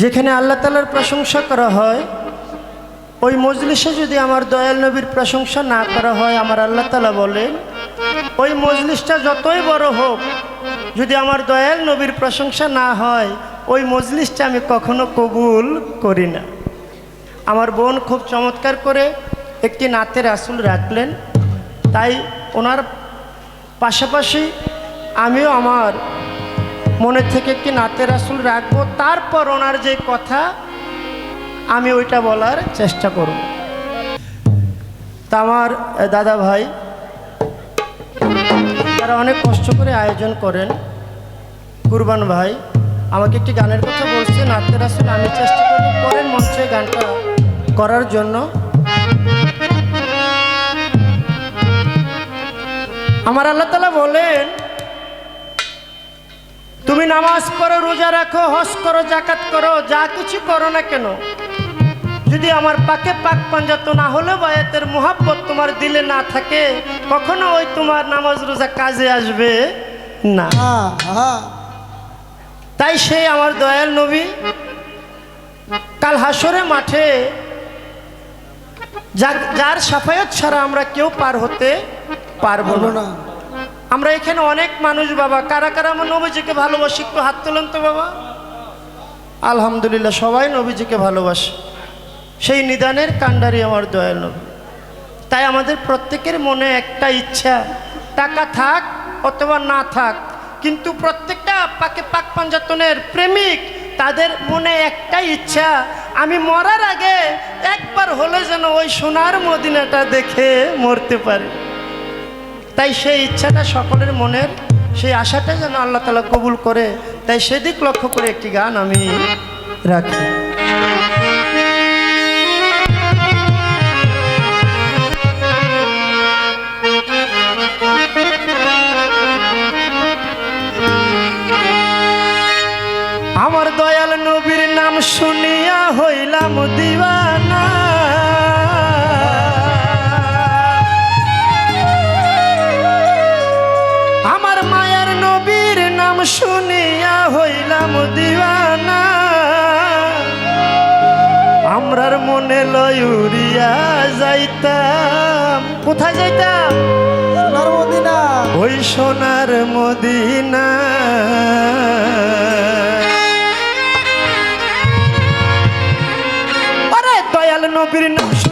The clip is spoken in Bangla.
যেখানে আল্লাহ তালার প্রশংসা করা হয়, ওই মজলিসে যদি আমার দয়াল নবীর প্রশংসা না করা হয়, আমার আল্লাহ তালা বলেন, ওই মজলিসটা যতই বড় হোক, যদি আমার দয়াল নবীর প্রশংসা না হয়, ওই মজলিসটা আমি কখনো কবুল করি না। আমার বোন খুব চমৎকার করে একটি নাতের আসুল রাখলেন, তাই ওনার পাশাপাশি আমিও আমার মনে থেকে একটি নাতের আসুল রাখব, তারপর ওনার যে কথা, আমি ওইটা বলার চেষ্টা করব। তা আমার দাদা ভাই, তারা অনেক কষ্ট করে আয়োজন করেন। কুরবান ভাই, আমাকে একটি গানের কথা বলছে নাতের আসলে আমি চেষ্টা করব পরের মঞ্চে গানটা করার জন্য। আমার আল্লাহ তালা বলেন তুমি নামাজ পড়ো রোজা রাখো হজ করো জাকাত করো যা কিছু করো না কেন? যদি আমার পাকে পাক পাঞ্জাত না হলে বায়াতের মোহাব্বত তোমার দিলে না থাকে কখনো ওই তোমার নামাজ রোজা কাজে আসবে না। তাই সেই আমার দয়াল নবী কাল হাসরে মাঠে যার সাফায়ত ছাড়া আমরা কেউ পার হতে পারব না। আমরা এখানে অনেক মানুষ বাবা। কারা কারা আমার নবীজিকে ভালোবাসি? একটু হাত তোলেন তো বাবা। আলহামদুলিল্লাহ, সবাই নবীজিকে ভালোবাসে। সেই নিদানের কাণ্ডারি আমার দয়াল নবী। তাই আমাদের প্রত্যেকের মনে একটা ইচ্ছা, টাকা থাক অথবা না থাক, কিন্তু প্রত্যেকটা পাকে পাক পাঞ্জাতনের প্রেমিক, তাদের মনে একটাই ইচ্ছা, আমি মরার আগে একবার হলে যেন ওই সোনার মদিনাটা দেখে মরতে পারি। তাই সেই ইচ্ছাটা সকলের মনের, সেই আশাটা যেন আল্লাহ তালা কবুল করে, তাই সেদিক লক্ষ্য করে একটি গান আমি রাখি। আমার দয়াল নবীর নাম শুনিয়া হইলাম দিওয়ানা। আমরার উড়িয়া যাইতাম। কোথায় যাইতাম? সোনার মদিনা। ওই সোনার মদিনা। আরে দয়াল নবীর নাম